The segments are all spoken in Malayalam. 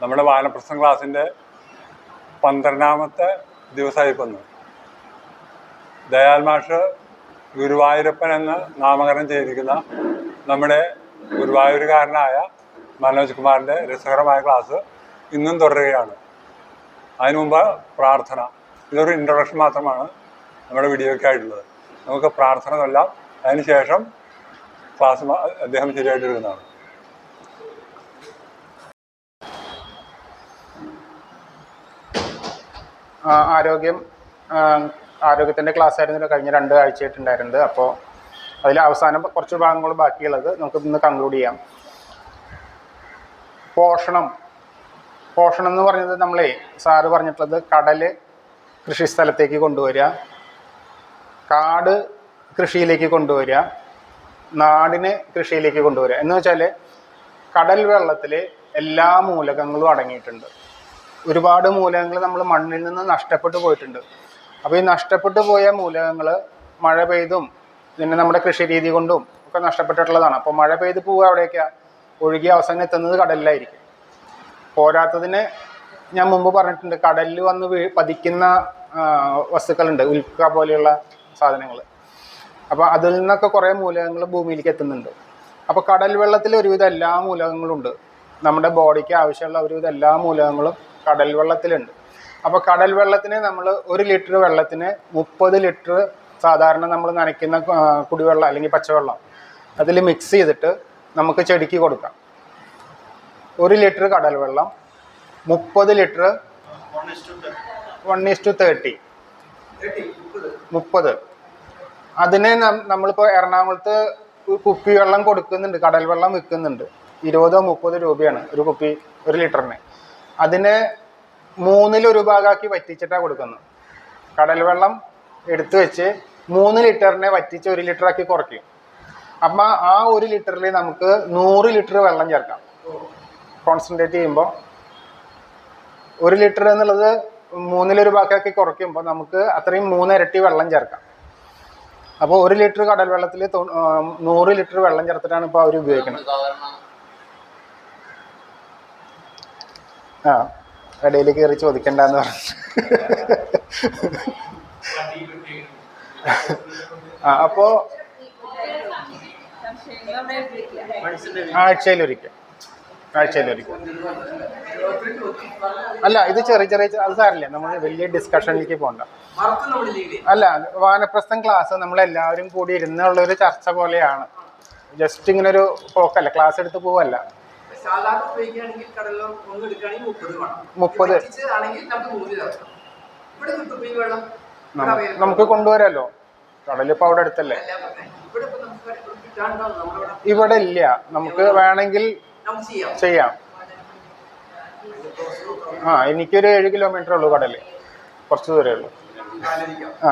നമ്മുടെ വാനപ്രസ്ഥം ക്ലാസ്സിന്റെ പന്ത്രണ്ടാമത്തെ ദിവസമായി ഇപ്പം ദയാൽമാഷ് ദയാൽ മാഷ് ഗുരുവായൂരപ്പൻ എന്ന് നാമകരണം ചെയ്തിരിക്കുന്ന നമ്മുടെ ഗുരുവായൂരുകാരനായ മനോജ് കുമാറിന്റെ രസകരമായ ക്ലാസ് ഇന്നും തുടരുകയാണ്. അതിനു മുമ്പ് പ്രാർത്ഥന. ഇതൊരു ഇൻട്രൊഡക്ഷൻ മാത്രമാണ് നമ്മുടെ വീഡിയോയ്ക്കായിട്ടുള്ളത്. നമുക്ക് പ്രാർത്ഥന കൊല്ലാം അതിനുശേഷം ക്ലാസ് അദ്ദേഹം ശരിയായിട്ട് എടുക്കുന്നതാണ് ആരോഗ്യം ആരോഗ്യത്തിന്റെ ക്ലാസ് ആയിരുന്നല്ലോ കഴിഞ്ഞ രണ്ട് ആഴ്ചയായിട്ടുണ്ടായിരുന്നത്. അപ്പോൾ അതിൽ അവസാനം കുറച്ച് ഭാഗങ്ങൾ ബാക്കിയുള്ളത് നമുക്ക് ഇന്ന് കൺക്ലൂഡ് ചെയ്യാം. പോഷണം. പോഷണം എന്ന് പറഞ്ഞത് നമ്മളെ സാറ് പറഞ്ഞിട്ടുള്ളത് കടൽ കൃഷി സ്ഥലത്തേക്ക് കൊണ്ടുവരിക കാട് കൃഷിയിലേക്ക് കൊണ്ടുവരിക നാടിനെ കൃഷിയിലേക്ക് കൊണ്ടുവരിക. എന്ന് വെച്ചാൽ കടൽ വെള്ളത്തിൽ എല്ലാ മൂലകങ്ങളും അടങ്ങിയിട്ടുണ്ട്. ഒരുപാട് മൂലകങ്ങൾ നമ്മൾ മണ്ണിൽ നിന്ന് നഷ്ടപ്പെട്ടു പോയിട്ടുണ്ട്. അപ്പോൾ ഈ നഷ്ടപ്പെട്ടു പോയ മൂലകങ്ങൾ മഴ പെയ്തും പിന്നെ നമ്മുടെ കൃഷി രീതി കൊണ്ടും ഒക്കെ നഷ്ടപ്പെട്ടിട്ടുള്ളതാണ്. അപ്പോൾ മഴ പെയ്ത് പോവുക അവിടെയൊക്കെയാണ് ഒഴുകി അവസാനം എത്തുന്നത് കടലിലായിരിക്കും. പോരാത്തതിന് ഞാൻ മുമ്പ് പറഞ്ഞിട്ടുണ്ട് കടലിൽ വന്ന് വീ പതിക്കുന്ന വസ്തുക്കളുണ്ട് ഉൽക്ക പോലെയുള്ള സാധനങ്ങൾ അപ്പോൾ അതിൽ നിന്നൊക്കെ കുറേ മൂലകങ്ങൾ ഭൂമിയിലേക്ക് എത്തുന്നുണ്ട്. അപ്പോൾ കടൽ വെള്ളത്തിൽ ഒരുവിധം എല്ലാ മൂലകങ്ങളും ഉണ്ട് നമ്മുടെ ബോഡിക്ക് ആവശ്യമുള്ള ഒരുവിധം എല്ലാ മൂലകങ്ങളും കടൽ വെള്ളത്തിലുണ്ട്. അപ്പോൾ കടൽ വെള്ളത്തിന് നമ്മൾ ഒരു ലിറ്റർ വെള്ളത്തിന് മുപ്പത് ലിറ്റർ സാധാരണ നമ്മൾ നനയ്ക്കുന്ന കുടിവെള്ളം അല്ലെങ്കിൽ പച്ചവെള്ളം അതിൽ മിക്സ് ചെയ്തിട്ട് നമുക്ക് ചെടിക്ക് കൊടുക്കാം. ഒരു ലിറ്റർ കടൽ വെള്ളം മുപ്പത് litre one is to thirty മുപ്പത്. അതിന് നമ്മളിപ്പോൾ എറണാകുളത്ത് കുപ്പി വെള്ളം കൊടുക്കുന്നുണ്ട് കടൽ വെള്ളം വിൽക്കുന്നുണ്ട്. ഇരുപതോ മുപ്പതോ രൂപയാണ് ഒരു കുപ്പി ഒരു ലിറ്ററിന്. അതിന് മൂന്നിലൊരു ഭാഗമാക്കി വറ്റിച്ചിട്ടാണ് കൊടുക്കുന്നത്. കടൽ വെള്ളം എടുത്തു വെച്ച് മൂന്ന് ലിറ്ററിനെ വറ്റിച്ച് ഒരു ലിറ്ററാക്കി കുറയ്ക്കും. അപ്പം ആ ഒരു ലിറ്ററിൽ നമുക്ക് നൂറ് ലിറ്റർ വെള്ളം ചേർക്കാം. കോൺസെൻട്രേറ്റ് ചെയ്യുമ്പോൾ ഒരു ലിറ്റർ എന്നുള്ളത് മൂന്നിലൊരു ഭാഗമാക്കി കുറയ്ക്കുമ്പോൾ നമുക്ക് അത്രയും മൂന്നിരട്ടി വെള്ളം ചേർക്കാം. അപ്പോൾ ഒരു ലിറ്റർ കടൽ വെള്ളത്തിൽ നൂറ് ലിറ്റർ വെള്ളം ചേർത്തിട്ടാണ് ഇപ്പോൾ അവർ ഉപയോഗിക്കുന്നത്. ആ ഇടയിൽ കയറി ചോദിക്കണ്ടെന്ന് പറഞ്ഞു. ആ അപ്പോൾ ആഴ്ചയിലൊരിക്കൽ. ആഴ്ചയിലൊരിക്കൽ. അല്ല ഇത് ചെറിയ ചെറിയ അത് സാറില്ല നമ്മൾ വലിയ ഡിസ്കഷനിലേക്ക് പോകണ്ട അല്ല വാനപ്രസ്ഥം ക്ലാസ് നമ്മൾ എല്ലാവരും കൂടി ഇരുന്നുള്ള ഒരു ചർച്ച പോലെയാണ്. ജസ്റ്റ് ഇങ്ങനെ ഒരു പോക്കല്ല. ക്ലാസ് എടുത്ത് പോവല്ല. സാധാരണ ഉപയോഗിക്കുകയാണെങ്കിൽ കടലിലും ഒന്ന് എടുക്കുകയാണെങ്കിൽ മുപ്പത് വേണം. മുപ്പത്. ആണെങ്കിൽ നമുക്ക് മൂന്ന് ചേർക്കാം. ഇവിടെ കിട്ടും ഈ വെള്ളം. നമുക്ക് കൊണ്ടുവരാലോ. കടലിപ്പോ അവിടെ അടുത്തല്ലേ. ഇവിടെ ഇല്ല. നമുക്ക് വേണമെങ്കിൽ ചെയ്യാം. ആ എനിക്കൊരു ഏഴ് കിലോമീറ്റർ ഉള്ളൂ കടൽ. കുറച്ച് ദൂരമേ ഉള്ളൂ. ആ.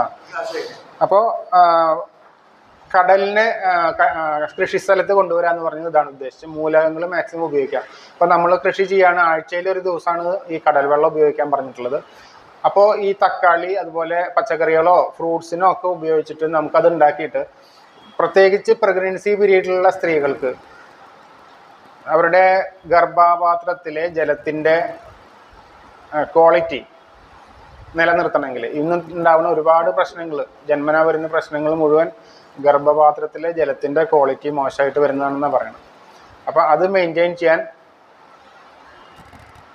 അപ്പോ അപ്പോൾ കടലിനെ ആ, കൃഷി സ്ഥലത്ത് കൊണ്ടുവരാന്ന് പറഞ്ഞത് ഇതാണ് ഉദ്ദേശിച്ചത്. മൂലകങ്ങൾ മാക്സിമം ഉപയോഗിക്കാം അപ്പോൾ നമ്മൾ കൃഷി ചെയ്യാണ്. ആഴ്ചയിൽ ഒരു ദിവസമാണ് ഈ കടൽ വെള്ളം ഉപയോഗിക്കാൻ പറഞ്ഞിട്ടുള്ളത്. അപ്പോൾ ഈ തക്കാളി അതുപോലെ പച്ചക്കറികളോ ഫ്രൂട്ട്സിനോ ഒക്കെ ഉപയോഗിച്ചിട്ട് നമുക്കത് ഉണ്ടാക്കിയിട്ട് പ്രത്യേകിച്ച് പ്രഗ്നൻസി പീരീഡിലുള്ള സ്ത്രീകൾക്ക് അവരുടെ ഗർഭപാത്രത്തിലെ ജലത്തിന്റെ ക്വാളിറ്റി നിലനിർത്തണമെങ്കിൽ. ഇന്ന് ഉണ്ടാവുന്ന ഒരുപാട് പ്രശ്നങ്ങൾ ജന്മനാ വരുന്ന പ്രശ്നങ്ങൾ മുഴുവൻ ഗർഭപാത്രത്തിലെ ജലത്തിന്റെ ക്വാളിറ്റി മോശമായിട്ട് വരുന്നതാണെന്നാണ് പറയുന്നത് അപ്പോൾ അത് മെയിന്റെയിൻ ചെയ്യാൻ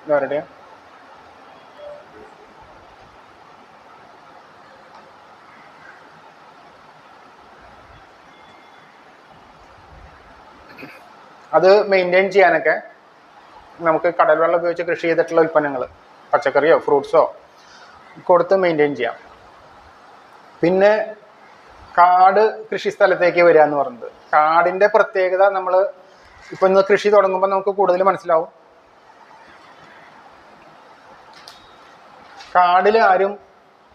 എന്താ പറയുക അത് മെയിന്റെയിൻ ചെയ്യാനൊക്കെ നമുക്ക് കടൽ വെള്ളം ഉപയോഗിച്ച് കൃഷി ചെയ്തിട്ടുള്ള ഉൽപ്പന്നങ്ങൾ പച്ചക്കറിയോ ഫ്രൂട്ട്സോ കൊടുത്ത് മെയിന്റെയിൻ ചെയ്യാം. പിന്നെ കാട് കൃഷി സ്ഥലത്തേക്ക് വരിക എന്ന് പറയുന്നത്. കാടിന്റെ പ്രത്യേകത നമ്മൾ ഇപ്പൊ ഇന്ന് കൃഷി തുടങ്ങുമ്പോൾ നമുക്ക് കൂടുതൽ മനസ്സിലാവും. കാടിൽ ആരും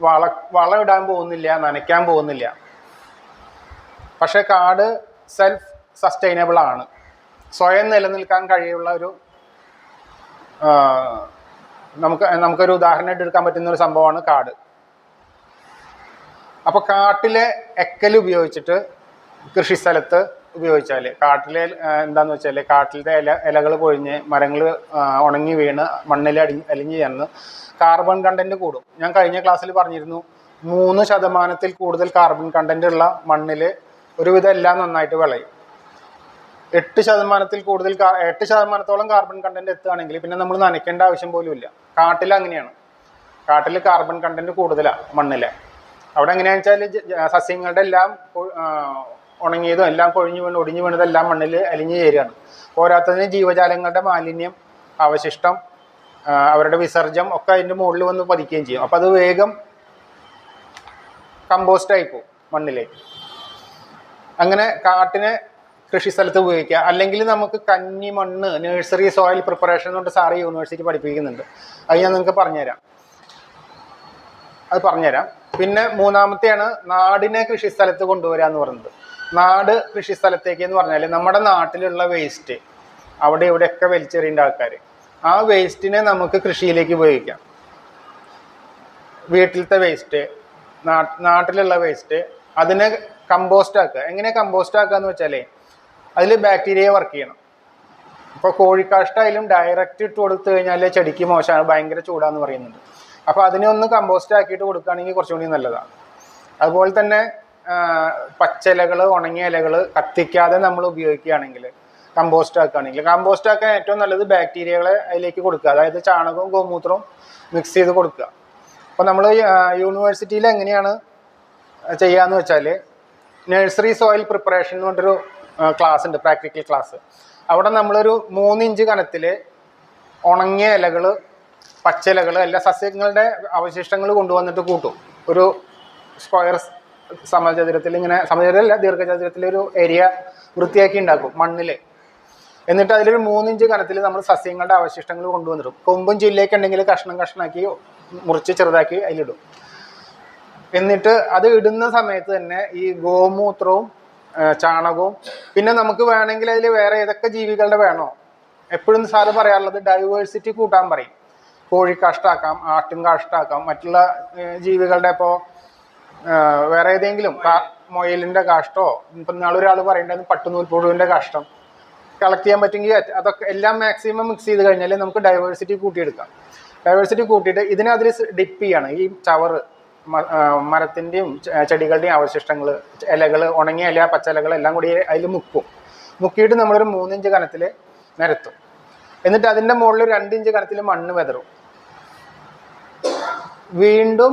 വള വളം ഇടാൻ പോകുന്നില്ല നനയ്ക്കാൻ പോകുന്നില്ല. പക്ഷെ കാട് സെൽഫ് സസ്റ്റൈനബിൾ ആണ്. സ്വയം നിലനിൽക്കാൻ കഴിയുള്ള ഒരു നമുക്ക് നമുക്കൊരു ഉദാഹരണമായിട്ട് എടുക്കാൻ പറ്റുന്ന ഒരു സംഭവമാണ് കാട്. അപ്പോൾ കാട്ടിലെ എക്കൽ ഉപയോഗിച്ചിട്ട് കൃഷി സ്ഥലത്ത് ഉപയോഗിച്ചാൽ കാട്ടിലെ എന്താന്ന് വെച്ചാൽ കാട്ടിലെ ഇല ഇലകൾ പൊഴിഞ്ഞ് മരങ്ങൾ ഉണങ്ങി വീണ് മണ്ണിൽ അടി അലിഞ്ഞ് ചേർന്ന് കാർബൺ കണ്ടന്റ് കൂടും. ഞാൻ കഴിഞ്ഞ ക്ലാസ്സിൽ പറഞ്ഞിരുന്നു മൂന്ന് ശതമാനത്തിൽ കൂടുതൽ കാർബൺ കണ്ടന്റ് ഉള്ള മണ്ണിൽ ഒരുവിധം എല്ലാം നന്നായിട്ട് വിളയും. എട്ട് ശതമാനത്തിൽ കൂടുതൽ എട്ട് ശതമാനത്തോളം കാർബൺ കണ്ടന്റ് എത്തുകയാണെങ്കിൽ പിന്നെ നമ്മൾ നനയ്ക്കേണ്ട ആവശ്യം പോലും ഇല്ല. കാട്ടിൽ അങ്ങനെയാണ്. കാട്ടിൽ കാർബൺ കണ്ടന്റ് കൂടുതലാണ് മണ്ണിലെ. അവിടെ എങ്ങനെയാണെന്ന് വെച്ചാൽ സസ്യങ്ങളുടെ എല്ലാം ഉണങ്ങിയതും എല്ലാം കൊഴിഞ്ഞു വീണ് ഒടിഞ്ഞു വീണതെല്ലാം മണ്ണിൽ അലിഞ്ഞു ചേരുകയാണ്. പോരാത്തതിന് ജീവജാലങ്ങളുടെ മാലിന്യം അവശിഷ്ടം അവരുടെ വിസർജ്യം ഒക്കെ അതിന്റെ മുകളിൽ വന്ന് പതിക്കുകയും ചെയ്യും. അപ്പോൾ അത് വേഗം കമ്പോസ്റ്റ് ആയി പോകും മണ്ണിലേക്ക്. അങ്ങനെ കാട്ടിനെ കൃഷി സ്ഥലത്ത് ഉപയോഗിക്കുക. അല്ലെങ്കിൽ നമുക്ക് കന്നി മണ്ണ് നഴ്സറി സോയിൽ പ്രിപ്പറേഷൻ എന്ന് പറഞ്ഞിട്ട് സാറ് യൂണിവേഴ്സിറ്റി പഠിപ്പിക്കുന്നുണ്ട്. അത് ഞാൻ നിങ്ങൾക്ക് പറഞ്ഞുതരാം. അത് പറഞ്ഞുതരാം. പിന്നെ മൂന്നാമത്തെയാണ് നാടിനെ കൃഷി സ്ഥലത്ത് കൊണ്ടുവരിക എന്ന് പറയുന്നത്. നാട് കൃഷി സ്ഥലത്തേക്ക് എന്ന് പറഞ്ഞാൽ നമ്മുടെ നാട്ടിലുള്ള വേസ്റ്റ് അവിടെ ഇവിടെയൊക്കെ വലിച്ചെറിയേണ്ട ആൾക്കാർ ആ വേസ്റ്റിനെ നമുക്ക് കൃഷിയിലേക്ക് ഉപയോഗിക്കാം. വീട്ടിലത്തെ വേസ്റ്റ് നാട്ടിലുള്ള വേസ്റ്റ് അതിനെ കമ്പോസ്റ്റ് ആക്കുക. എങ്ങനെ കമ്പോസ്റ്റ് ആക്കുക എന്ന് വെച്ചാലേ അതിൽ ബാക്ടീരിയ വർക്ക് ചെയ്യണം. ഇപ്പോൾ കോഴിക്കാഷ്ടായാലും ഡയറക്റ്റ് ഇട്ട് കൊടുത്തു കഴിഞ്ഞാൽ ചെടിക്ക് മോശമാണ് ഭയങ്കര ചൂടാന്ന് പറയുന്നുണ്ട്. അപ്പോൾ അതിനെ ഒന്ന് കമ്പോസ്റ്റ് ആക്കിയിട്ട് കൊടുക്കുകയാണെങ്കിൽ കുറച്ചുകൂടി നല്ലതാണ്. അതുപോലെ തന്നെ പച്ചിലകൾ ഉണങ്ങിയ ഇലകൾ കത്തിക്കാതെ നമ്മൾ ഉപയോഗിക്കുകയാണെങ്കിൽ കമ്പോസ്റ്റ് ആക്കുകയാണെങ്കിൽ. കമ്പോസ്റ്റ് ആക്കാൻ ഏറ്റവും നല്ലത് ബാക്ടീരിയകളെ അതിലേക്ക് കൊടുക്കുക. അതായത് ചാണകവും ഗോമൂത്രവും മിക്സ് ചെയ്ത് കൊടുക്കുക. അപ്പോൾ നമ്മൾ യൂണിവേഴ്സിറ്റിയിൽ എങ്ങനെയാണ് ചെയ്യാന്ന് വെച്ചാൽ നഴ്സറി സോയിൽ പ്രിപ്പറേഷൻ എന്ന് പറഞ്ഞൊരു ക്ലാസ് ഉണ്ട് പ്രാക്ടിക്കൽ ക്ലാസ് അവിടെ നമ്മളൊരു മൂന്നിഞ്ച് കനത്തിൽ ഉണങ്ങിയ ഇലകൾ പച്ചിലകൾ എല്ലാ സസ്യങ്ങളുടെ അവശിഷ്ടങ്ങൾ കൊണ്ടുവന്നിട്ട് കൂട്ടും. ഒരു സ്ക്വയർ സമചതുരത്തിൽ ഇങ്ങനെ സമചതുരല്ല ദീർഘചതുരത്തിൽ ഒരു ഏരിയ വൃത്തിയാക്കി ഉണ്ടാക്കും മണ്ണിൽ എന്നിട്ട് അതിലൊരു മൂന്നിഞ്ച് കനത്തിൽ നമ്മൾ സസ്യങ്ങളുടെ അവശിഷ്ടങ്ങൾ കൊണ്ടുവന്നിടും. കൊമ്പും ചില്ലയൊക്കെ ഉണ്ടെങ്കിൽ കഷ്ണം കഷ്ണാക്കി മുറിച്ച് ചെറുതാക്കി അതിലിടും. എന്നിട്ട് അത് ഇടുന്ന സമയത്ത് തന്നെ ഈ ഗോമൂത്രവും ചാണകവും പിന്നെ നമുക്ക് വേണമെങ്കിൽ അതിൽ വേറെ ഏതൊക്കെ ജീവികളുടെ വേണോ? എപ്പോഴും സാറ് പറയാറുള്ളത് ഡൈവേഴ്സിറ്റി കൂട്ടാൻ പറയും. കോഴിക്കാഷ്ടാക്കാം ആട്ടും കാഷ്ടാക്കാം മറ്റുള്ള ജീവികളുടെ ഇപ്പോൾ വേറെ ഏതെങ്കിലും മുയലിന്റെ കാഷ്ടോ ഇപ്പം നാളൊരാൾ പറയേണ്ടത് പട്ടുനൂൽ പുഴുവിന്റെ കാഷ്ടം. കളക്ട് ചെയ്യാൻ പറ്റുമെങ്കിൽ അതൊക്കെ എല്ലാം മാക്സിമം മിക്സ് ചെയ്ത് കഴിഞ്ഞാൽ നമുക്ക് ഡൈവേഴ്സിറ്റി കൂട്ടിയെടുക്കാം. ഡൈവേഴ്സിറ്റി കൂട്ടിയിട്ട് ഇതിനെ അതിൽ ഡിപ്പ് ചെയ്യാണ്. ഈ ആ, മരത്തിന്റെയും ചെടികളുടെയും അവശിഷ്ടങ്ങൾ ഇലകൾ ഉണങ്ങിയ ഇല പച്ചിലകൾ എല്ലാം കൂടി അതിൽ മുക്കും. മുക്കിയിട്ട് നമ്മളൊരു മൂന്നിഞ്ച് കനത്തിൽ നിരത്തും. എന്നിട്ട് അതിന്റെ മുകളിൽ രണ്ട് ഇഞ്ച് കനത്തിൽ മണ്ണ് വെതറും. വീണ്ടും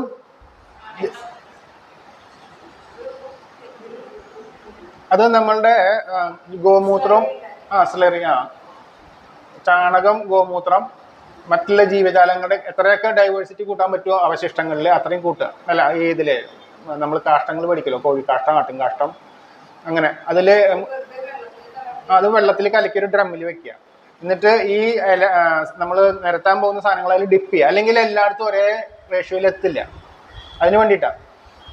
അത് നമ്മളുടെ ഗോമൂത്രം ആ സ്ലറിങ് ആ. ചാണകം ഗോമൂത്രം മറ്റുള്ള ജീവജാലങ്ങളുടെ എത്രയൊക്കെ ഡൈവേഴ്സിറ്റി കൂട്ടാൻ പറ്റുമോ അവശിഷ്ടങ്ങളിൽ അത്രയും കൂട്ടുക. അല്ല ഏതിൽ നമ്മൾ കാഷ്ടങ്ങൾ പഠിക്കല്ലോ കോഴിക്കാഷ്ടം ആട്ടും കാഷ്ടം അങ്ങനെ അതിൽ അത് വെള്ളത്തിൽ കലക്കി ഒരു ഡ്രമ്മിൽ വെക്കുക. എന്നിട്ട് ഈ നമ്മൾ നിരത്താൻ പോകുന്ന സാധനങ്ങൾ അതിൽ ഡിപ്പ് ചെയ്യുക. അല്ലെങ്കിൽ എല്ലായിടത്തും ഒരേ റേഷ്യോയിൽ എത്തില്ല അതിന് വേണ്ടിയിട്ടാണ്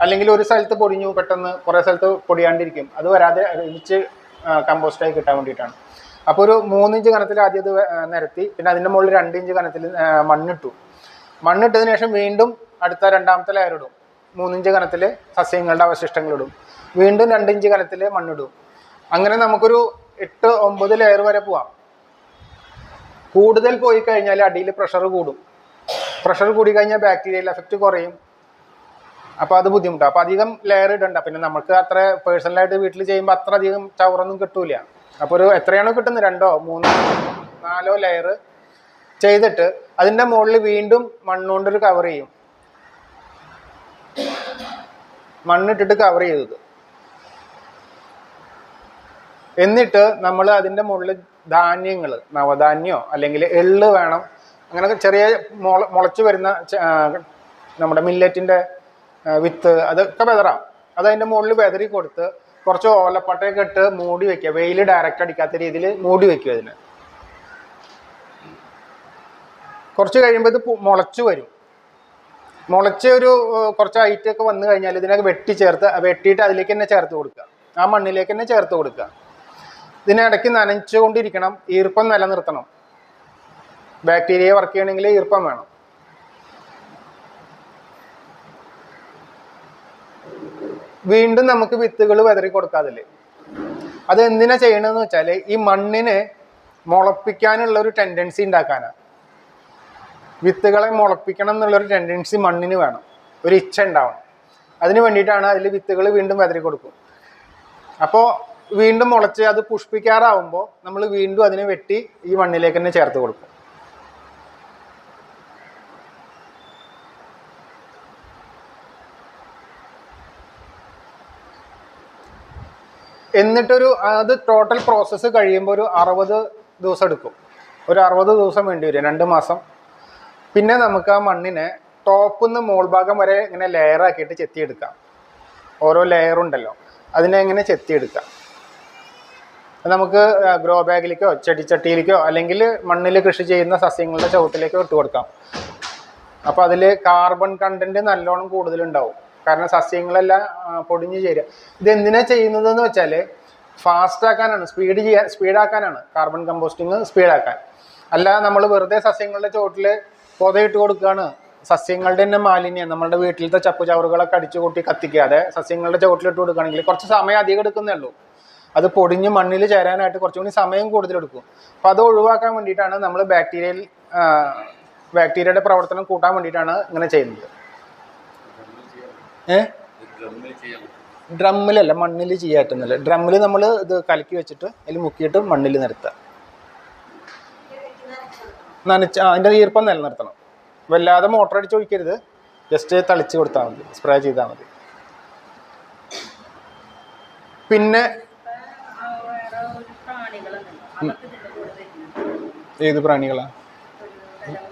അല്ലെങ്കിൽ ഒരു സ്ഥലത്ത് പൊടിഞ്ഞു പെട്ടെന്ന് കുറേ സ്ഥലത്ത് പൊടിയാണ്ടിരിക്കും. അത് വരാതെ ഒരുമിച്ച് കമ്പോസ്റ്റായി കിട്ടാൻ വേണ്ടിയിട്ടാണ്. അപ്പോൾ ഒരു മൂന്നിഞ്ച് കനത്തിൽ ആദ്യം അത് നിരത്തി പിന്നെ അതിന്റെ മുകളിൽ രണ്ട് ഇഞ്ച് കനത്തിൽ മണ്ണിട്ടു. മണ്ണിട്ടതിന് ശേഷം വീണ്ടും അടുത്ത രണ്ടാമത്തെ ലെയർ മൂന്നിഞ്ച് കനത്തിൽ സസ്യങ്ങളുടെ അവശിഷ്ടങ്ങളിടും വീണ്ടും രണ്ടിഞ്ച് കനത്തിൽ മണ്ണിടും. അങ്ങനെ നമുക്കൊരു എട്ട് ഒമ്പത് ലെയർ വരെ പോവാം. കൂടുതൽ പോയി കഴിഞ്ഞാൽ അടിയിൽ പ്രഷർ കൂടും. പ്രഷർ കൂടി കഴിഞ്ഞാൽ ബാക്ടീരിയൽ എഫക്റ്റ് കുറയും. അപ്പോൾ അത് ബുദ്ധിമുട്ടാ. അപ്പോൾ അധികം ലെയർ ഇടണ്ട. പിന്നെ നമുക്ക് അത്ര പേഴ്സണലായിട്ട് വീട്ടിൽ ചെയ്യുമ്പോൾ അത്ര അധികം ചവറൊന്നും കിട്ടൂല. അപ്പോൾ ഒരു എത്രയാണോ കിട്ടുന്നത്? രണ്ടോ മൂന്നോ നാലോ ലെയർ ചെയ്തിട്ട് അതിന്റെ മുകളിൽ വീണ്ടും മണ്ണുകൊണ്ട് ഒരു കവർ ചെയ്യും. മണ്ണിട്ടിട്ട് കവർ ചെയ്തത് എന്നിട്ട് നമ്മൾ അതിന്റെ മുകളിൽ ധാന്യങ്ങൾ നവധാന്യോ അല്ലെങ്കിൽ എള്ള് വേണം അങ്ങനെ ചെറിയ മുള മുളച്ച് വരുന്ന നമ്മുടെ മില്ലറ്റിന്റെ വിത്ത് അതൊക്കെ വെതറാം. അത് അതിന്റെ മുകളിൽ വെതറി കൊടുത്ത് കുറച്ച് ഓലപ്പട്ടയൊക്കെ ഇട്ട് മൂടി വെക്കുക. വെയിൽ ഡയറക്റ്റ് അടിക്കാത്ത രീതിയിൽ മൂടി വെക്കുക അതിന്. കുറച്ച് കഴിയുമ്പോൾ ഇത് മുളച്ചു വരും. മുളച്ച് ഒരു കുറച്ച് ഹൈറ്റ് ഒക്കെ വന്നു കഴിഞ്ഞാൽ ഇതിനൊക്കെ വെട്ടി ചേർത്ത് വെട്ടിയിട്ട് അതിലേക്ക് തന്നെ ചേർത്ത് കൊടുക്കുക. ആ മണ്ണിലേക്ക് തന്നെ ചേർത്ത് കൊടുക്കുക. ഇതിനിടയ്ക്ക് നനച്ചുകൊണ്ടിരിക്കണം. ഈർപ്പം നിലനിർത്തണം. ബാക്ടീരിയ വർക്ക് ചെയ്യണമെങ്കിൽ ഈർപ്പം വേണം. വീണ്ടും നമുക്ക് വിത്തുകൾ വെതറി കൊടുക്കാതില്ലേ അത് എന്തിനാ ചെയ്യണമെന്ന് വെച്ചാൽ ഈ മണ്ണിനെ മുളപ്പിക്കാനുള്ള ഒരു ടെൻഡൻസി ഉണ്ടാക്കാനാണ് വിത്തുകളെ മുളപ്പിക്കണം എന്നുള്ളൊരു ടെൻഡൻസി മണ്ണിന് വേണം. ഒരു ഇച്ഛ ഉണ്ടാവണം. അതിന് വേണ്ടിയിട്ടാണ് അതിൽ വിത്തുകൾ വീണ്ടും വെതറി കൊടുക്കും. അപ്പോൾ വീണ്ടും മുളച്ച് അത് പുഷ്പിക്കാറാവുമ്പോൾ നമ്മൾ വീണ്ടും അതിനെ വെട്ടി ഈ മണ്ണിലേക്ക് തന്നെ ചേർത്ത് കൊടുക്കും. എന്നിട്ടൊരു അത് ടോട്ടൽ പ്രോസസ്സ് കഴിയുമ്പോൾ ഒരു അറുപത് ദിവസം എടുക്കും. ഒരു അറുപത് ദിവസം വേണ്ടി വരും രണ്ട് മാസം. പിന്നെ നമുക്ക് ആ മണ്ണിനെ ടോപ്പിൽ നിന്ന് മോൾ ഭാഗം വരെ ഇങ്ങനെ ലെയർ ആക്കിയിട്ട് ചെത്തിയെടുക്കാം. ഓരോ ലെയർ ഉണ്ടല്ലോ അതിനെ ഇങ്ങനെ ചെത്തിയെടുക്കാം. നമുക്ക് ഗ്രോ ബാഗിലേക്കോ ചെടിച്ചട്ടിയിലേക്കോ അല്ലെങ്കിൽ മണ്ണിൽ കൃഷി ചെയ്യുന്ന സസ്യങ്ങളുടെ ചുവട്ടിലേക്കോ ഇട്ട് കൊടുക്കാം. അപ്പോൾ അതിൽ കാർബൺ കണ്ടന്റ് നല്ലോണം കൂടുതലുണ്ടാവും. കാരണം സസ്യങ്ങളെല്ലാം പൊടിഞ്ഞു ചേരുക. ഇതെന്തിനാ ചെയ്യുന്നതെന്ന് വെച്ചാൽ ഫാസ്റ്റ് ആക്കാനാണ് സ്പീഡ് ചെയ്യാൻ സ്പീഡാക്കാനാണ് കാർബൺ കമ്പോസ്റ്റിങ് സ്പീഡാക്കാൻ അല്ല നമ്മൾ വെറുതെ സസ്യങ്ങളുടെ ചോട്ടിൽ പൊതയിട്ട് കൊടുക്കുകയാണ് സസ്യങ്ങളുടെ തന്നെ മാലിന്യം. നമ്മുടെ വീട്ടിലത്തെ ചപ്പു ചവറുകളൊക്കെ അടിച്ചു കൂട്ടി കത്തിക്കാതെ സസ്യങ്ങളുടെ ചുവട്ടിലിട്ട് കൊടുക്കുകയാണെങ്കിൽ കുറച്ച് സമയം അധികം എടുക്കുന്നേ ഉള്ളൂ. അത് പൊടിഞ്ഞ് മണ്ണിൽ ചേരാനായിട്ട് കുറച്ചും കൂടി സമയം കൂടുതലെടുക്കും അപ്പോൾ അത് ഒഴിവാക്കാൻ വേണ്ടിയിട്ടാണ് നമ്മൾ ബാക്ടീരിയയിൽ ബാക്ടീരിയയുടെ പ്രവർത്തനം കൂട്ടാൻ വേണ്ടിയിട്ടാണ് ഇങ്ങനെ ചെയ്യുന്നത്. ഏ? ഡ്രമ്മിലല്ല മണ്ണിൽ ചെയ്യാറ്റുന്നില്ല. ഡ്രമ്മിൽ നമ്മൾ ഇത് കലക്കി വെച്ചിട്ട് അതിൽ മുക്കിയിട്ട് മണ്ണിൽ നിരത്തുക നനച്ച് അതിന്റെ ഈർപ്പം നിലനിർത്തണം. വല്ലാതെ മോട്ടർ അടിച്ച് ഒഴിക്കരുത്. ജസ്റ്റ് തളിച്ച് കൊടുത്താൽ മതി സ്പ്രേ ചെയ്താൽ മതി. പിന്നെ ഏത് പ്രാണികളാ?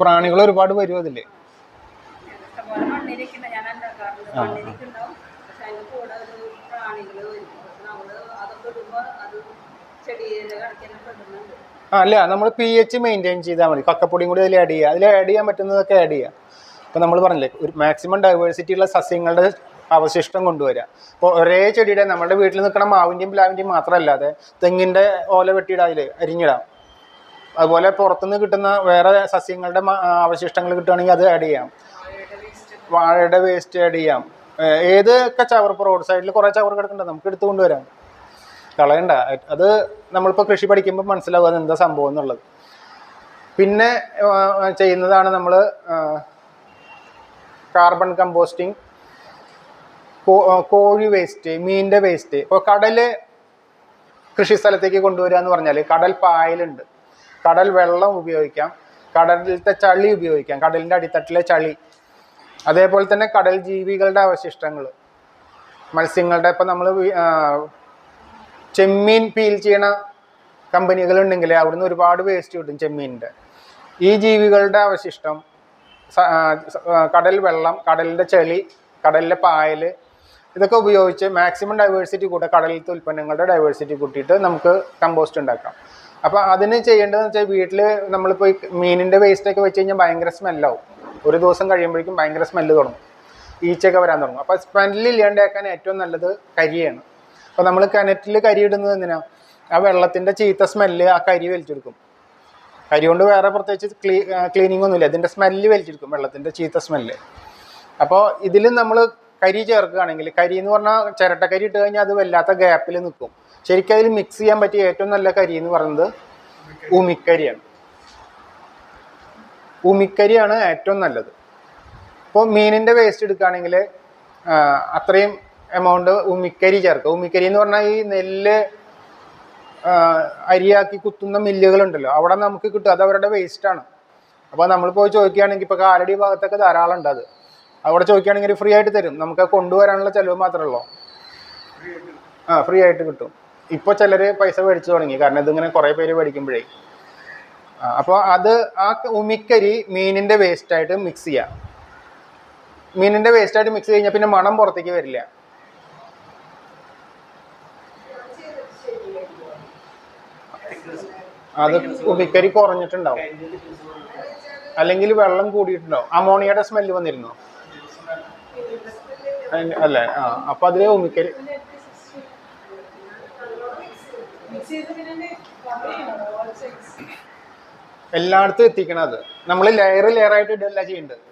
പ്രാണികൾ ഒരുപാട് വരും അതിൽ പക്ഷെ അതിന്റെ കൂടെ ഒരു പ്രാണികൾ വരും. പക്ഷെ നമ്മൾ അതൊക്കെ ഇടുമ്പോ അത് ചെടിയുടെ കടക്കിനെ പെടുന്നുണ്ട്. ആ അല്ല നമ്മൾ പി എച്ച് മെയിന്റെയിൻ ചെയ്താൽ മതി. കക്കപ്പൊടിയും കൂടി അതിൽ ആഡ് ചെയ്യുക അതിൽ ആഡ് ചെയ്യാൻ പറ്റുന്നതൊക്കെ ആഡ് ചെയ്യുക ഇപ്പം നമ്മൾ പറഞ്ഞില്ലേ ഒരു മാക്സിമം ഡൈവേഴ്സിറ്റി ഉള്ള സസ്യങ്ങളുടെ അവശിഷ്ടം കൊണ്ടുവരിക അപ്പോൾ ഒരേ ചെടിയുടെ നമ്മുടെ വീട്ടിൽ നിൽക്കുന്ന മാവിന്റെയും പ്ലാവിന്റെയും മാത്രമല്ലാതെ തെങ്ങിന്റെ ഓല വെട്ടിയിടാം അതിൽ അരിഞ്ഞിടാം. അതുപോലെ പുറത്തുനിന്ന് കിട്ടുന്ന വേറെ സസ്യങ്ങളുടെ അവശിഷ്ടങ്ങൾ കിട്ടുകയാണെങ്കിൽ അത് ആഡ് ചെയ്യാം. വാഴയുടെ വേസ്റ്റ് ആഡ് ചെയ്യാം. ഏതൊക്കെ ചവർ ഇപ്പോൾ റോഡ് സൈഡിൽ കുറേ ചവർ കിടക്കണ്ട നമുക്ക് എടുത്തു കൊണ്ടുവരാം. കളയണ്ട. അത് നമ്മളിപ്പോൾ കൃഷി പഠിക്കുമ്പോൾ മനസ്സിലാവുക എന്താ സംഭവം എന്നുള്ളത്. പിന്നെ ചെയ്യുന്നതാണ് നമ്മൾ കാർബൺ കമ്പോസ്റ്റിംഗ് കോഴി വേസ്റ്റ് മീനിന്റെ വേസ്റ്റ് ഇപ്പോൾ കടൽ കൃഷി സ്ഥലത്തേക്ക് കൊണ്ടുവരിക എന്ന് പറഞ്ഞാൽ കടൽ പായലുണ്ട്. കടൽ വെള്ളം ഉപയോഗിക്കാം. കടലിലത്തെ ചളി ഉപയോഗിക്കാം. കടലിന്റെ അടിത്തട്ടിലെ ചളി. അതേപോലെ തന്നെ കടൽ ജീവികളുടെ അവശിഷ്ടങ്ങൾ മത്സ്യങ്ങളുടെ ഇപ്പം നമ്മൾ ചെമ്മീൻ പീൽ ചെയ്യണ കമ്പനികളുണ്ടെങ്കിൽ അവിടുന്ന് ഒരുപാട് വേസ്റ്റ് കിട്ടും ചെമ്മീനിന്റെ. ഈ ജീവികളുടെ അവശിഷ്ടം കടൽ വെള്ളം കടലിന്റെ ചെളി കടലിലെ പായൽ ഇതൊക്കെ ഉപയോഗിച്ച് മാക്സിമം ഡൈവേഴ്സിറ്റി കൂട്ടുക കടലിലത്തെ ഉൽപ്പന്നങ്ങളുടെ ഡൈവേഴ്സിറ്റി കൂട്ടിയിട്ട് നമുക്ക് കമ്പോസ്റ്റ് ഉണ്ടാക്കാം. അപ്പോൾ അതിന് ചെയ്യേണ്ടതെന്ന് വെച്ചാൽ വീട്ടിൽ നമ്മളിപ്പോൾ മീനിന്റെ വേസ്റ്റൊക്കെ വെച്ച് കഴിഞ്ഞാൽ ഭയങ്കര സ്മെല്ലാവും ഒരു ദിവസം കഴിയുമ്പോഴേക്കും ഭയങ്കര സ്മെല്ല് തുടങ്ങും. ഈച്ചയൊക്കെ വരാൻ തുടങ്ങും. അപ്പോൾ സ്മെല്ല് ഇല്ലാണ്ടാക്കാൻ ഏറ്റവും നല്ലത് കരിയാണ്. അപ്പോൾ നമ്മൾ കിണറ്റിൽ കരി ഇടുന്നത് എന്തിനാ? ആ വെള്ളത്തിന്റെ ചീത്ത സ്മെല്ല് ആ കരി വലിച്ചെടുക്കും. കരി കൊണ്ട് വേറെ പ്രത്യേകിച്ച് ക്ലീ ക്ലീനിങ് ഒന്നുമില്ല ഇതിന്റെ സ്മെല്ല് വലിച്ചെടുക്കും വെള്ളത്തിന്റെ ചീത്ത സ്മെല്ല് അപ്പോൾ ഇതിൽ നമ്മൾ കരി ചേർക്കുകയാണെങ്കിൽ കരി എന്ന് പറഞ്ഞാൽ ചിരട്ടക്കരി ഇട്ട് കഴിഞ്ഞാൽ അത് വല്ലാത്ത ഗ്യാപ്പിൽ നിൽക്കും. ശരിക്കും അതിൽ മിക്സ് ചെയ്യാൻ പറ്റിയ ഏറ്റവും നല്ല കരി എന്ന് പറയുന്നത് ഉമിക്കരിയാണ്. ഉമിക്കരിയാണ് ഏറ്റവും നല്ലത്. ഇപ്പോൾ മീനിന്റെ വേസ്റ്റ് എടുക്കുകയാണെങ്കിൽ അത്രയും എമൗണ്ട് ഉമിക്കരി ചേർക്കുക. ഉമിക്കരി എന്ന് പറഞ്ഞാൽ ഈ നെല്ല് അരിയാക്കി കുത്തുന്ന മില്ലുകളുണ്ടല്ലോ. അവിടെ നമുക്ക് കിട്ടും. അത് അവരുടെ വേസ്റ്റാണ് അപ്പോൾ നമ്മൾ പോയി ചോദിക്കുകയാണെങ്കിൽ ഇപ്പോൾ കാലടി ഭാഗത്തൊക്കെ ധാരാളം ഉണ്ട് അത്. അവിടെ ചോദിക്കുകയാണെങ്കിൽ ഫ്രീ ആയിട്ട് തരും. നമുക്ക് കൊണ്ടുവരാനുള്ള ചിലവ് മാത്രമേ ഉള്ളൂ. ആ ഫ്രീ ആയിട്ട് കിട്ടും. ഇപ്പോൾ ചിലർ പൈസ മേടിച്ചു തുടങ്ങി. കാരണം ഇതിങ്ങനെ കുറേ പേര് മേടിക്കുമ്പോഴേ അപ്പോൾ അത് ആ ഉമിക്കരി മീനിന്റെ വേസ്റ്റ് ആയിട്ട് മിക്സ് ചെയ്യാം. വേസ്റ്റ് ആയിട്ട് മിക്സ് കഴിഞ്ഞാൽ പിന്നെ മണം പുറത്തേക്ക് വരില്ല. അത് ഉമിക്കരി കുറഞ്ഞിട്ടുണ്ടാവും. അല്ലെങ്കിൽ വെള്ളം കൂടിയിട്ടുണ്ടാവും. അമോണിയയുടെ സ്മെല്ല് വന്നിരുന്നു? അല്ലെ? ആ അപ്പൊ അതിൽ ഉമിക്കരി എല്ലായിടത്തും എത്തിക്കണം അത് നമ്മൾ ലെയർ ലെയർ ആയിട്ട് ഇടല്ല ചെയ്യേണ്ടത്.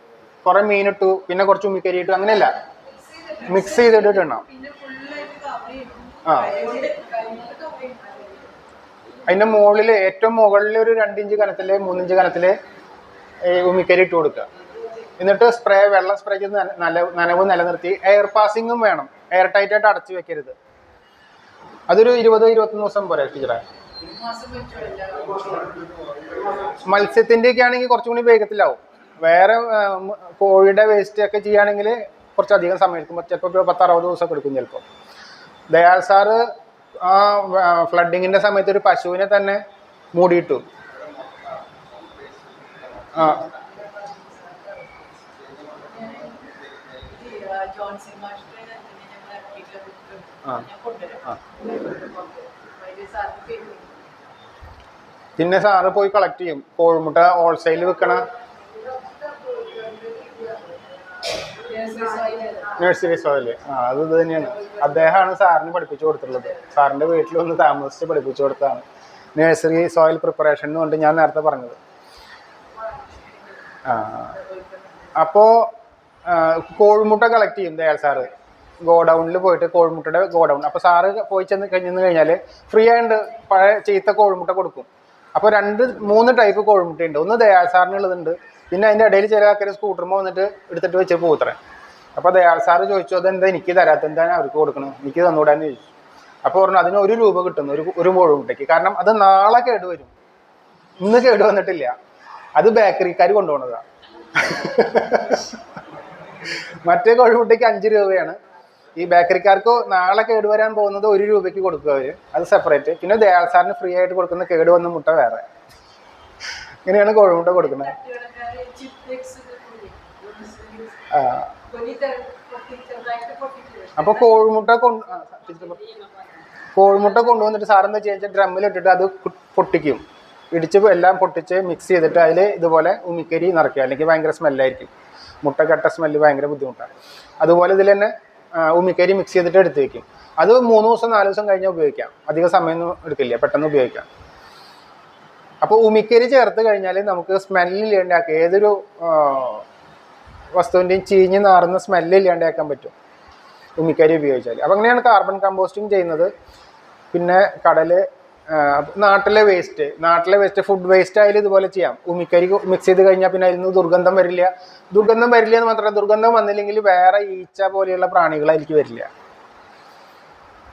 കുറെ മീനിട്ടു പിന്നെ കുറച്ച് ഉമ്മിക്കരി ഇട്ടു അങ്ങനെയല്ല. മിക്സ് ചെയ്തിട്ടിട്ടുണ്ടാവും ആ. അതിന്റെ മുകളിൽ ഏറ്റവും മുകളിൽ ഒരു രണ്ടിഞ്ച് കനത്തിൽ മൂന്നിഞ്ച് കനത്തിൽ ഉമ്മിക്കരി ഇട്ട് കൊടുക്കുക. എന്നിട്ട് സ്പ്രേ വെള്ളം സ്പ്രേ ചെയ്ത് നന നനവ് നിലനിർത്തി എയർ പാസിങ്ങും വേണം. എയർ ടൈറ്റായിട്ട് അടച്ചു വെക്കരുത്. അതൊരു ഇരുപത് ഇരുപത്തൊന്ന് ദിവസം പോരെ ടീച്ചറെ മത്സ്യത്തിന്റെ ഒക്കെ ആണെങ്കിൽ കുറച്ചും കൂടി വേഗത്തിലാവും വേറെ കോഴിയുടെ വേസ്റ്റ് ഒക്കെ ചെയ്യുകയാണെങ്കിൽ കുറച്ചധികം സമയം എടുക്കും ചിലപ്പോൾ പത്ത് അറുപത് ദിവസമൊക്കെ എടുക്കും ചിലപ്പോൾ. ദയാൽ സാറ് ആ ഫ്ലഡിങ്ങിന്റെ സമയത്ത് ഒരു പശുവിനെ തന്നെ മൂടിയിട്ടു. ആ. ജോൺസൺ മാഷിന്റെ ഞങ്ങൾ ആ. ആ. പിന്നെ സാറ് പോയി കളക്ട് ചെയ്യും. കോഴിമുട്ട ഹോൾസെയിൽ വിൽക്കണ നഴ്സറി സോയിൽ ആ അത് ഇത് തന്നെയാണ്. അദ്ദേഹമാണ് സാറിന് പഠിപ്പിച്ചു കൊടുത്തിട്ടുള്ളത്. സാറിന്റെ വീട്ടിൽ വന്ന് താമസിച്ച് പഠിപ്പിച്ചു കൊടുത്തതാണ്. നഴ്സറി സോയിൽ പ്രിപ്പറേഷൻ എന്ന് ഞാൻ നേരത്തെ പറഞ്ഞത്. ആ അപ്പോ കോഴിമുട്ട കളക്ട് ചെയ്യും ദയാൽ സാറ്. ഗോഡൗണിൽ പോയിട്ട് കോഴിമുട്ടയുടെ ഗോഡൗൺ. അപ്പോൾ സാറ് പോയി ചെന്ന് കഴിഞ്ഞെന്ന് ഫ്രീ ആയിട്ട് പഴയ ചീത്ത കോഴിമുട്ട കൊടുക്കും. അപ്പോൾ രണ്ട് മൂന്ന് ടൈപ്പ് കോഴിമുട്ടയുണ്ട്. ഒന്ന് ദയാൽ സാറിനുള്ളതുണ്ട് പിന്നെ അതിന്റെ ഇടയിൽ ചില ആൾക്കാർ സ്കൂട്ടറുമ്പോൾ വന്നിട്ട് എടുത്തിട്ട് വെച്ച് പോത്രേ അപ്പോൾ ദയാൽ സാറ് ചോദിച്ചു അതെന്താ? എനിക്ക് തരാത്ത എന്താണ് അവർക്ക് കൊടുക്കണം? എനിക്ക് തന്നൂടാന്ന് ചോദിച്ചു. അപ്പോൾ പറഞ്ഞു അതിന് ഒരു രൂപ കിട്ടുന്നു ഒരു ഒരു കോഴിമുട്ടയ്ക്ക്. കാരണം അത് നാളെ കേട് വരും. ഇന്ന് കേട് വന്നിട്ടില്ല. അത് ബേക്കറിക്കാർ കൊണ്ടുപോകുന്നതാണ് മറ്റേ കോഴിമുട്ടയ്ക്ക് അഞ്ച് രൂപയാണ്. ഈ ബേക്കറിക്കാർക്ക് നാളെ കേടുവരാൻ പോകുന്നത് ഒരു രൂപയ്ക്ക് കൊടുക്കുക അവർ അത് സെപ്പറേറ്റ് പിന്നെ ദയാൽ സാറിന് ഫ്രീ ആയിട്ട് കൊടുക്കുന്ന കേട് വന്ന മുട്ട വേറെ. ഇങ്ങനെയാണ് കോഴിമുട്ട കൊടുക്കുന്നത്. ആ. അപ്പോൾ കോഴിമുട്ട കൊണ്ട് കോഴിമുട്ട കൊണ്ടുവന്നിട്ട് സാർ എന്താ ചെയ്യുക ഡ്രമ്മിലിട്ടിട്ട് അത് പൊട്ടിക്കും. ഇടിച്ച് എല്ലാം പൊട്ടിച്ച് മിക്സ് ചെയ്തിട്ട് അതിൽ ഇതുപോലെ ഉമിക്കരി നിറയ്ക്കുക. അല്ലെങ്കിൽ ഭയങ്കര സ്മെല്ലായിരിക്കും മുട്ട കട്ട സ്മെല്ല് ഭയങ്കര ബുദ്ധിമുട്ടാണ്. അതുപോലെ ഇതിൽ തന്നെ ആ, ഉമിക്കരി മിക്സ് ചെയ്തിട്ട് എടുത്ത് വെക്കും. അത് മൂന്ന് ദിവസം നാല് ദിവസം കഴിഞ്ഞാൽ ഉപയോഗിക്കാം. അധിക സമയമൊന്നും എടുക്കില്ല. പെട്ടെന്ന് ഉപയോഗിക്കാം. അപ്പോൾ ഉമിക്കരി ചേർത്ത് കഴിഞ്ഞാൽ നമുക്ക് സ്മെല്ലില്ലാണ്ടാക്കാം ഏതൊരു വസ്തുവിന്റെയും ചീഞ്ഞ് നാറുന്ന സ്മെല്ല് ഇല്ലാണ്ടാക്കാൻ പറ്റും ഉമിക്കരി ഉപയോഗിച്ചാൽ അപ്പം അങ്ങനെയാണ് കാർബൺ കമ്പോസ്റ്റിംഗ് ചെയ്യുന്നത്. പിന്നെ കടൽ നാട്ടിലെ വേസ്റ്റ് നാട്ടിലെ വേസ്റ്റ് ഫുഡ് വേസ്റ്റ് ആയാലും ഇതുപോലെ ചെയ്യാം. ഉമിക്കരി മിക്സ് ചെയ്ത് കഴിഞ്ഞാൽ പിന്നെ അതിൽ നിന്ന് ദുർഗന്ധം വരില്ല. ദുർഗന്ധം വരില്ല എന്ന് മാത്രമല്ല ദുർഗന്ധം വന്നില്ലെങ്കിൽ വേറെ ഈച്ച പോലെയുള്ള പ്രാണികളായിരിക്കും വരില്ല.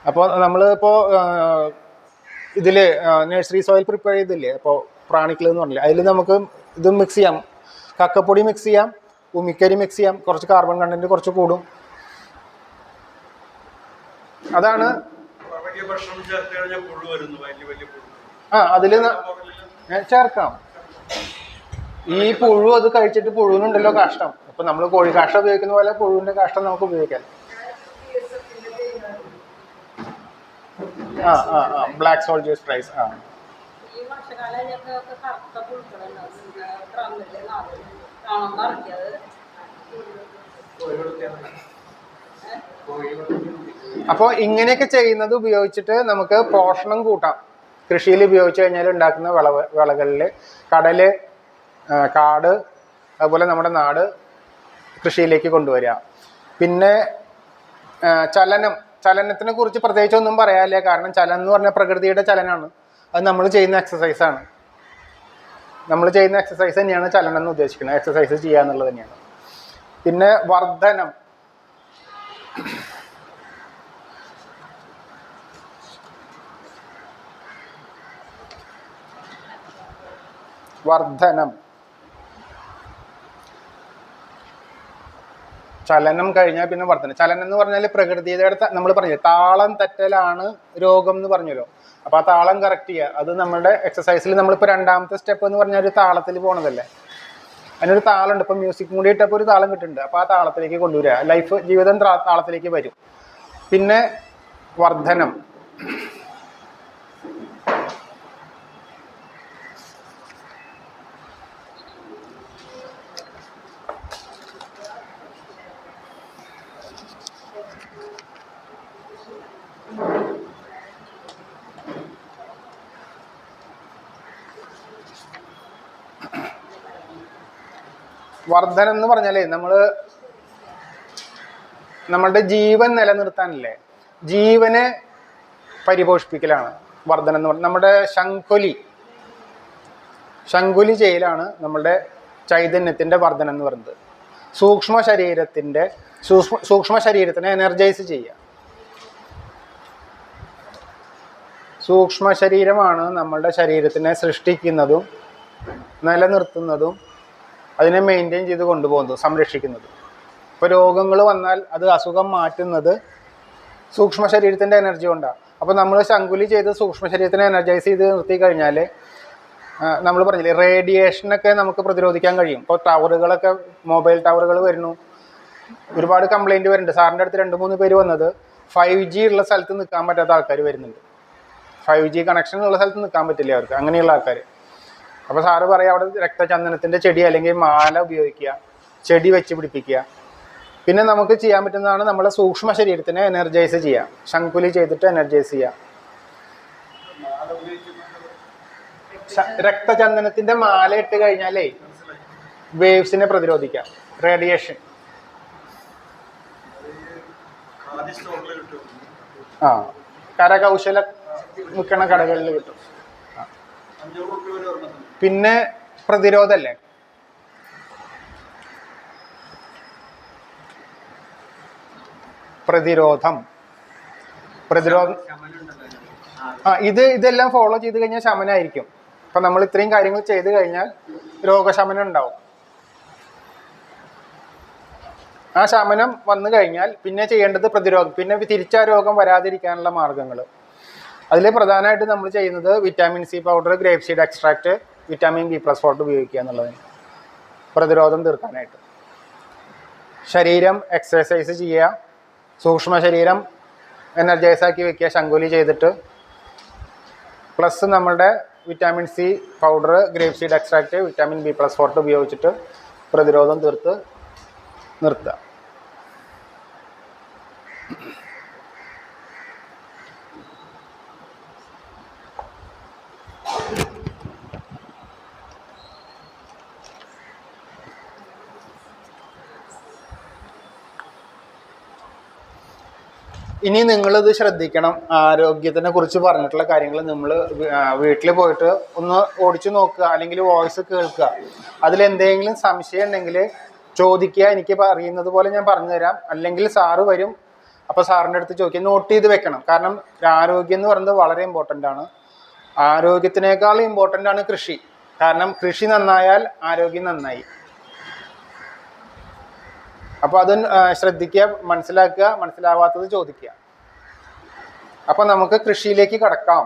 അപ്പോൾ നമ്മൾ നമ്മളിപ്പോൾ ഇതിൽ നഴ്സറി സോയിൽ പ്രിപ്പയർ ചെയ്തില്ലേ? അപ്പോൾ പ്രാണിക്കൾ എന്ന് പറഞ്ഞില്ല? അതിൽ നമുക്ക് ഇത് മിക്സ് ചെയ്യാം. കക്കപ്പൊടി മിക്സ് ചെയ്യാം. ഉമിക്കരി മിക്സ് ചെയ്യാം. കുറച്ച് കാർബൺ കണ്ടന്റ് കുറച്ച് കൂടും. അതാണ് വലിയ ഭക്ഷണം ചേർത്ത് കഴിഞ്ഞാൽ പുഴു വരുന്നു വലിയ വലിയ പുഴു. ആ അതിൽ ചേർക്കാം. ഈ പുഴു അത് കഴിച്ചിട്ട് പുഴുവിനുണ്ടല്ലോ കാഷ്ടം. അപ്പൊ നമ്മൾ കോഴി കാഷ്ടം ഉപയോഗിക്കുന്ന പോലെ പുഴുവിന്റെ കാഷ്ടം നമുക്ക് ഉപയോഗിക്കാം. ആ ആ ആ ബ്ലാക്ക് സോൾജേഴ്സ് പ്രൈസ് ആ. ഈ അപ്പോൾ ഇങ്ങനെയൊക്കെ ചെയ്യുന്നത് ഉപയോഗിച്ചിട്ട് നമുക്ക് പോഷണം കൂട്ടാം. കൃഷിയിൽ ഉപയോഗിച്ച് കഴിഞ്ഞാൽ ഉണ്ടാക്കുന്ന വിളവ് വിളകളിൽ കടൽ കാട് അതുപോലെ നമ്മുടെ നാട് കൃഷിയിലേക്ക് കൊണ്ടുവരിക. പിന്നെ ചലനം. ചലനത്തിനെ കുറിച്ച് പ്രത്യേകിച്ച് ഒന്നും പറയാനില്ല. കാരണം ചലനം എന്ന് പറഞ്ഞാൽ പ്രകൃതിയുടെ ചലനമാണ്. അത് നമ്മൾ ചെയ്യുന്ന എക്സസൈസാണ് നമ്മൾ ചെയ്യുന്ന എക്സസൈസ് തന്നെയാണ് ചലനം എന്ന് ഉദ്ദേശിക്കുന്നത്. എക്സസൈസ് ചെയ്യുക എന്നുള്ളത് തന്നെയാണ്. പിന്നെ വർധനം. വർധനം. ചലനം കഴിഞ്ഞാൽ പിന്നെ വർധനം. ചലനം എന്ന് പറഞ്ഞാൽ പ്രകൃതിയുടെ നമ്മൾ പറഞ്ഞില്ലേ താളം തെറ്റലാണ് രോഗം എന്ന് പറഞ്ഞല്ലോ. അപ്പൊ ആ താളം കറക്റ്റ് ചെയ്യുക അത് നമ്മുടെ എക്സസൈസിൽ നമ്മളിപ്പോൾ രണ്ടാമത്തെ സ്റ്റെപ്പ് എന്ന് പറഞ്ഞാൽ ഒരു താളത്തിൽ പോണതല്ലേ. അതിനൊരു താളുണ്ട്. ഇപ്പം മ്യൂസിക് കൂടി ഇട്ടപ്പോൾ ഒരു താളം കിട്ടുന്നുണ്ട്. അപ്പോൾ ആ താളത്തിലേക്ക് കൊണ്ടുവരിക. ലൈഫ് ജീവിതം താളത്തിലേക്ക് വരും. പിന്നെ വർധനം വർധനം എന്ന് പറഞ്ഞാലേ നമ്മൾ നമ്മളുടെ ജീവൻ നിലനിർത്താനല്ലേ? ജീവനെ പരിപോഷിപ്പിക്കലാണ് വർധന എന്ന് പറഞ്ഞാൽ. നമ്മുടെ ശങ്കുലി ശങ്കുലി ചെയ്യലാണ് നമ്മളുടെ ചൈതന്യത്തിന്റെ വർധന എന്ന് പറയുന്നത്. സൂക്ഷ്മ ശരീരത്തിന്റെ സൂക്ഷ്മ സൂക്ഷ്മ ശരീരത്തിനെ എനർജൈസ് ചെയ്യുക. സൂക്ഷ്മ ശരീരമാണ് നമ്മളുടെ ശരീരത്തിനെ സൃഷ്ടിക്കുന്നതും നിലനിർത്തുന്നതും അതിനെ മെയിന്റെയിൻ ചെയ്ത് കൊണ്ടുപോകുന്നത് സംരക്ഷിക്കുന്നത്. ഇപ്പോൾ രോഗങ്ങൾ വന്നാൽ അത് അസുഖം മാറ്റുന്നത് സൂക്ഷ്മ ശരീരത്തിന്റെ എനർജി കൊണ്ടാണ്. അപ്പോൾ നമ്മൾ ശങ്കുലി ചെയ്ത് സൂക്ഷ്മ ശരീരത്തിനെ എനർജൈസ് ചെയ്ത് നിർത്തി കഴിഞ്ഞാൽ നമ്മൾ പറഞ്ഞില്ലേ റേഡിയേഷനൊക്കെ നമുക്ക് പ്രതിരോധിക്കാൻ കഴിയും. ഇപ്പോൾ ടവറുകളൊക്കെ മൊബൈൽ ടവറുകൾ വരുന്നു. ഒരുപാട് കംപ്ലൈന്റ് വരുന്നുണ്ട്. സാറിന്റെ അടുത്ത് രണ്ട് മൂന്ന് പേര് വന്നത് ഫൈവ് ജി ഉള്ള സ്ഥലത്ത് നിൽക്കാൻ പറ്റാത്ത ആൾക്കാർ വരുന്നുണ്ട്. ഫൈവ് ജി കണക്ഷൻ ഉള്ള സ്ഥലത്ത് നിൽക്കാൻ പറ്റില്ല അവർക്ക്. അങ്ങനെയുള്ള ആൾക്കാർ അപ്പോൾ സാറ് പറയാം അവിടെ രക്തചന്ദനത്തിന്റെ ചെടി അല്ലെങ്കിൽ മാല ഉപയോഗിക്കുക ചെടി വെച്ച് പിടിപ്പിക്കുക. പിന്നെ നമുക്ക് ചെയ്യാൻ പറ്റുന്നതാണ് നമ്മളെ സൂക്ഷ്മ ശരീരത്തിനെ എനർജൈസ് ചെയ്യുക. ശങ്കുലി ചെയ്തിട്ട് എനർജൈസ് ചെയ്യുക. രക്തചന്ദനത്തിന്റെ മാല ഇട്ട് കഴിഞ്ഞാലേ വേവ്സിനെ പ്രതിരോധിക്കാം. റേഡിയേഷൻ ആ കരകൗശല വിൽക്കണ കടകളിൽ കിട്ടും. പിന്നെ പ്രതിരോധമല്ലേ പ്രതിരോധം. പ്രതിരോധം ആ ഇത് ഇതെല്ലാം ഫോളോ ചെയ്ത് കഴിഞ്ഞാൽ ശമനായിരിക്കും. അപ്പൊ നമ്മൾ ഇത്രയും കാര്യങ്ങൾ ചെയ്ത് കഴിഞ്ഞാൽ രോഗശമനം ഉണ്ടാവും. ആ ശമനം വന്നു കഴിഞ്ഞാൽ പിന്നെ ചെയ്യേണ്ടത് പ്രതിരോധം. പിന്നെ തിരിച്ചാ രോഗം വരാതിരിക്കാനുള്ള മാർഗങ്ങൾ അതിൽ പ്രധാനമായിട്ട് നമ്മൾ ചെയ്യുന്നത് vitamin C powder grape seed extract vitamin B plus forte ഉപയോഗിക്കുക എന്നുള്ളതിന് പ്രതിരോധം തീർക്കാനായിട്ട്. ശരീരം എക്സസൈസ് ചെയ്യുക. സൂക്ഷ്മ ശരീരം എനർജൈസ് ആക്കി വെക്കുക ശങ്കുലി ചെയ്തിട്ട്. പ്ലസ് നമ്മളുടെ vitamin C powder grape seed extract vitamin B plus forte ഉപയോഗിച്ചിട്ട് പ്രതിരോധം തീർത്ത് നിർത്തുക. ഇനി നിങ്ങളിത് ശ്രദ്ധിക്കണം. ആരോഗ്യത്തിനെ കുറിച്ച് പറഞ്ഞിട്ടുള്ള കാര്യങ്ങൾ നമ്മൾ വീട്ടിൽ പോയിട്ട് ഒന്ന് ഓടിച്ചു നോക്കുക അല്ലെങ്കിൽ വോയിസ് കേൾക്കുക. അതിലെന്തെങ്കിലും സംശയം ഉണ്ടെങ്കിൽ ചോദിക്കുക. എനിക്ക് അറിയുന്നത് പോലെ ഞാൻ പറഞ്ഞു തരാം അല്ലെങ്കിൽ സാറ് വരും. അപ്പോൾ സാറിന്റെ അടുത്ത് ചോദിക്കുക. നോട്ട് ചെയ്ത് വെക്കണം. കാരണം ആരോഗ്യം എന്ന് പറയുന്നത് വളരെ ഇമ്പോർട്ടന്റ് ആണ്. ആരോഗ്യത്തിനേക്കാൾ ഇമ്പോർട്ടന്റ് ആണ് കൃഷി. കാരണം കൃഷി നന്നായാൽ ആരോഗ്യം നന്നായി. അപ്പോൾ അത് ശ്രദ്ധിക്കുക മനസ്സിലാക്കുക മനസ്സിലാവാത്തത് ചോദിക്കുക. അപ്പോൾ നമുക്ക് കൃഷിയിലേക്ക് കടക്കാം.